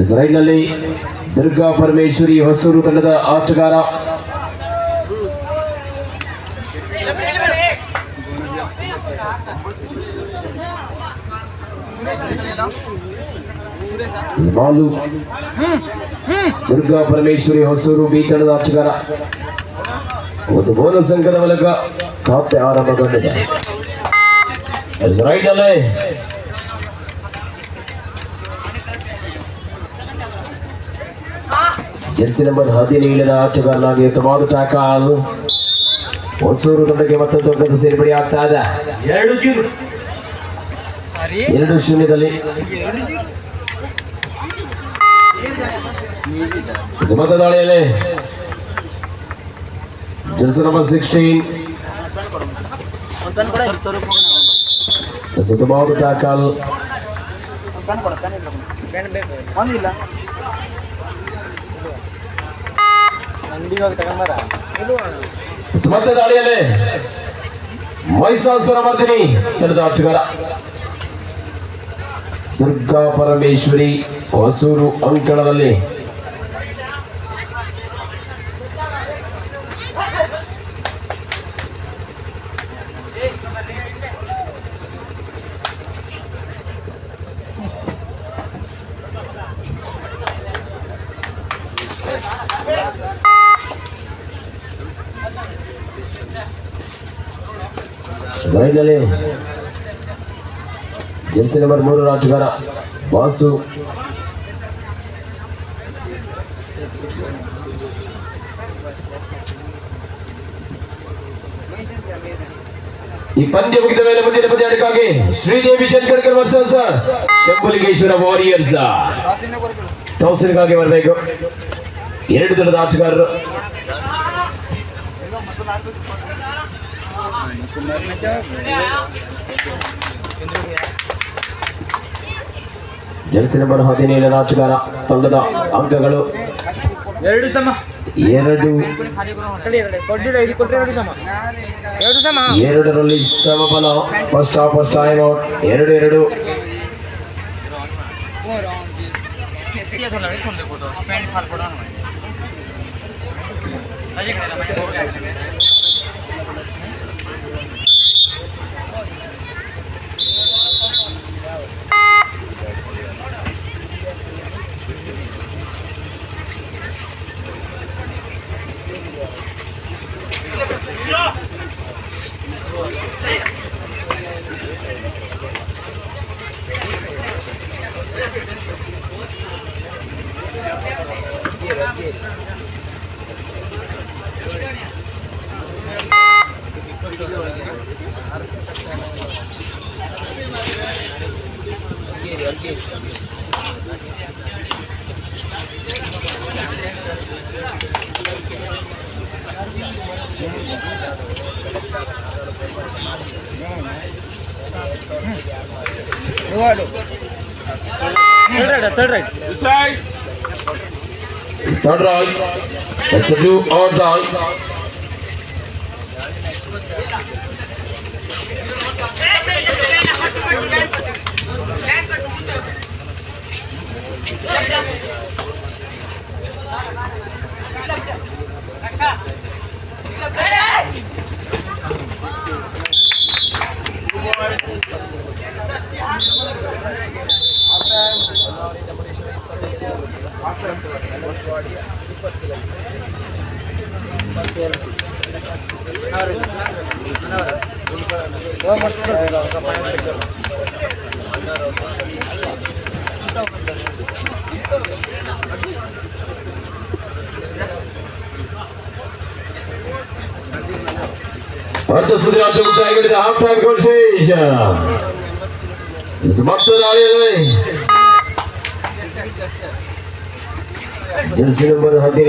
ಇಸ್ರಾಯೇಲ್ನಲ್ಲಿ ದುರ್ಗಾ ಪರಮೇಶ್ವರಿ ಹೊಸೂರು ತಂಡದ ಆಟಗಾರ. ದುರ್ಗಾ ಪರಮೇಶ್ವರಿ ಹೊಸೂರು ಬಿ ತಂಡದ ಆಟಗಾರ. ಒಂದು ಬೋನಸ್ ಅಂಕದ ಮೂಲಕ ಖಾತೆ ಆರಂಭಗೊಂಡಿದೆ. ರೈಟ್ ಜೆರ್ಸಿ ನಂಬರ್ ಹದಿನೇಳರ ಆಟಗಾರನಾಗಿ ಉತ್ತಮವಾದ ಟ್ಯಾಕಲ್. ಹೊಸೂರು ತಂಡಕ್ಕೆ ಮತ್ತೊಂದು ಅಂಕದ ಸೇರ್ಪಡೆ ಆಗ್ತಾ ಇದೆ. ಎರಡು ಎರಡು ಶೂನ್ಯದಲ್ಲಿ. ಸಮತ ದಾಳಿಯಲ್ಲಿ ಜೆರ್ಸಿ ನಂಬರ್ ಸಿಕ್ಸ್ಟೀನ್. ಉತ್ತಮವಾದ ಟ್ಯಾಕಲ್. ಒಂದಿಲ್ಲ ಸಮತ ದಾಳಿಯಲ್ಲಿ ಮೈಸಾಸುರ ಮರ್ದಿನಿ ತಂಡದ ಆಟಗಾರ ದುರ್ಗಾ ಪರಮೇಶ್ವರಿ ಹೊಸೂರು ಅಂಕಣದಲ್ಲಿ ಸೈಡ್ನಲ್ಲಿ ಜೆರ್ಸಿ ನಂಬರ್ ಮೂರು ಆಟಗಾರ ಬಾಸು ಈ ಪಂದ್ಯ ಮುಗಿದ ಮೇಲೆ ಮುಂದಿನ ಪಂದ್ಯಕ್ಕಾಗಿ ಶ್ರೀದೇವಿ ಚಂದ್ಕಡ್ಕರ್ ವರ್ಸಸ್ ಶಂಭುಲಿಂಗೇಶ್ವರ ವಾರಿಯರ್ಸ್ ಟಾಸಿನ್ಗಾಗಿ ಬರಬೇಕು. ಎರಡು ದಿನದ ಆಟಗಾರರು ಜೆರ್ಸಿ ನಂಬರ್ ಹದಿನೇಳು ಆಟಗಾರ ತಂಡದ ಅಂಕಗಳು ಎರಡು ಸಮ. ಎರಡು ಎರಡರಲ್ಲಿ ಸಮಬಲ first half first time out ಎರಡು ಎರಡು. ಆಡು third right. This side. Third right. That's a do or die. অন্তঃসুদের অঞ্চল টাইগারটিতে হাফ টাইম করছে সমাপ্ত দাঁড়িয়ে রয়ে জার্সি নম্বর হাতে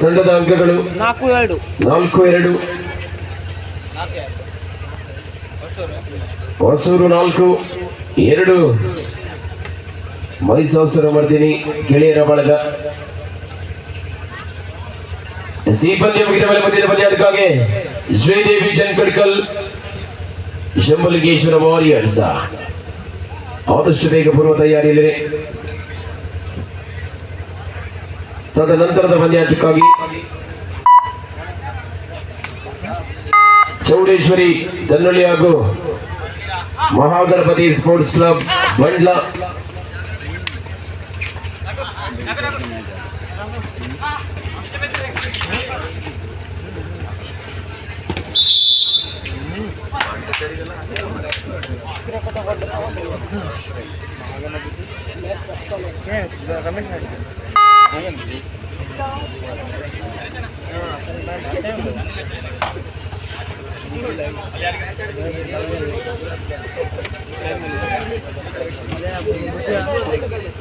ತಂಡದ ಅಂಕಗಳು ನಾಲ್ಕು ಎರಡು. ನಾಲ್ಕು ಎರಡು. ಹೊಸೂರು ನಾಲ್ಕು ಎರಡು. ಮೈಸೂರು ಮರ್ದಿನಿ ಗೆಳೆಯರ ಬಳಗ. ಸಿ ಪಂದ್ಯ ಮುಗಿದ ಮೇಲೆ ಮುಂದಿನ ಪಂದ್ಯಾಟಕ್ಕಾಗಿ ಶ್ರೀದೇವಿ ಚನ್ಕಡ್ಕಲ್ ಶಂಭುಲಿಂಗೇಶ್ವರ ವಾರಿಯರ್ಸ್ ಆದಷ್ಟು ಬೇಗ ಪೂರ್ವ ತಯಾರಿಯಲ್ಲಿದೆ ತದನಂತರದ ಪಂದ್ಯಾಟಕ್ಕಾಗಿ ಚೌಡೇಶ್ವರಿ, ದನ್ನಳ್ಳಿ ಹಾಗೂ ಮಹಾಗಣಪತಿ ಸ್ಪೋರ್ಟ್ಸ್ ಕ್ಲಬ್ ಬಂಡ್ಲ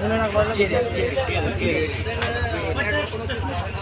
నాకు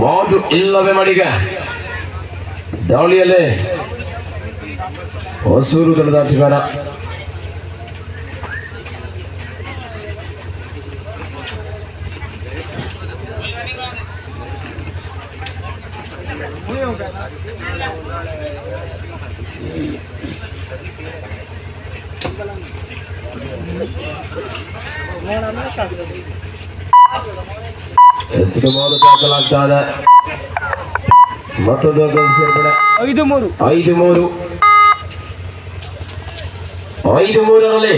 ಮಾಡು ಇಲ್ಲವೇ ಮಡಿಗ ದಾಳಿಯಲ್ಲೇ ಹೊಸೂರು ತಂಡದ ಆಟಗಾರ ಹೆಸರು ಮಾಡು ದಾಖಲಾಗ್ತಾ ಇದೆ ಮತ್ತೊಂದು ಅಂಕದ ಸೇರ್ಪಡೆ ಐದು ಮೂರು ಐದು ಮೂರು ಐದು ಮೂರರಲ್ಲಿ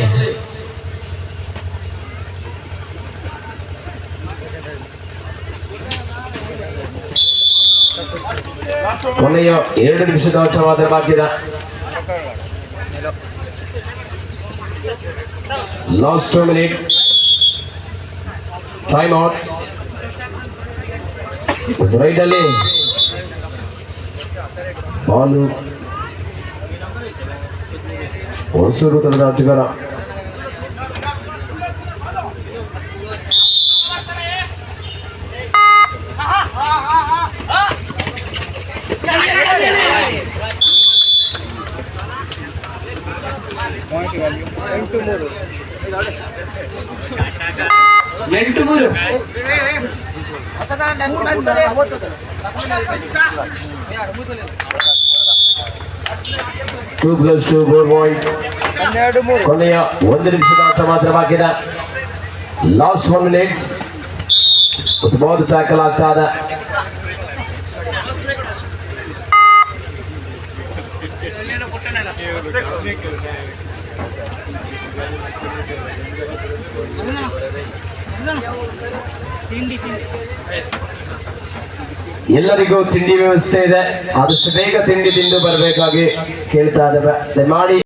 ಕೊನೆಯ ಎರಡು ನಿಮಿಷದ ಆಟ ಮಾತ್ರ ಬಾಕಿ ಇದೆ last two minutes time out ಅಲ್ಲಿ ಬಾಲು ಹೊಸೂರು ಎಂಟು ಮೂರು ಎಂಟು ಮೂರು. two plus two four point ಹನ್ನೆರಡು ಮೂರು ಕೊನೆಯ ಒಂದು ನಿಮಿಷದ ಆಟ ಮಾತ್ರ ಬಾಕಿ ಇದೆ ಲಾಸ್ಟ್ ಒನ್ ಮಿನಿಟ್ಸ್ ಉತ್ತಮವಾದ ಟ್ಯಾಕಲ್ ಆಗ್ತಾ ಇದೆ ಎಲ್ಲರಿಗೂ ತಿಂಡಿ ವ್ಯವಸ್ಥೆ ಇದೆ. ಆದಷ್ಟು ಬೇಗ ತಿಂಡಿ ತಿಂದು ಬರಬೇಕಾಗಿ ಕೇಳ್ತಾ ಇದ್ದೇವೆ. ದಯಮಾಡಿ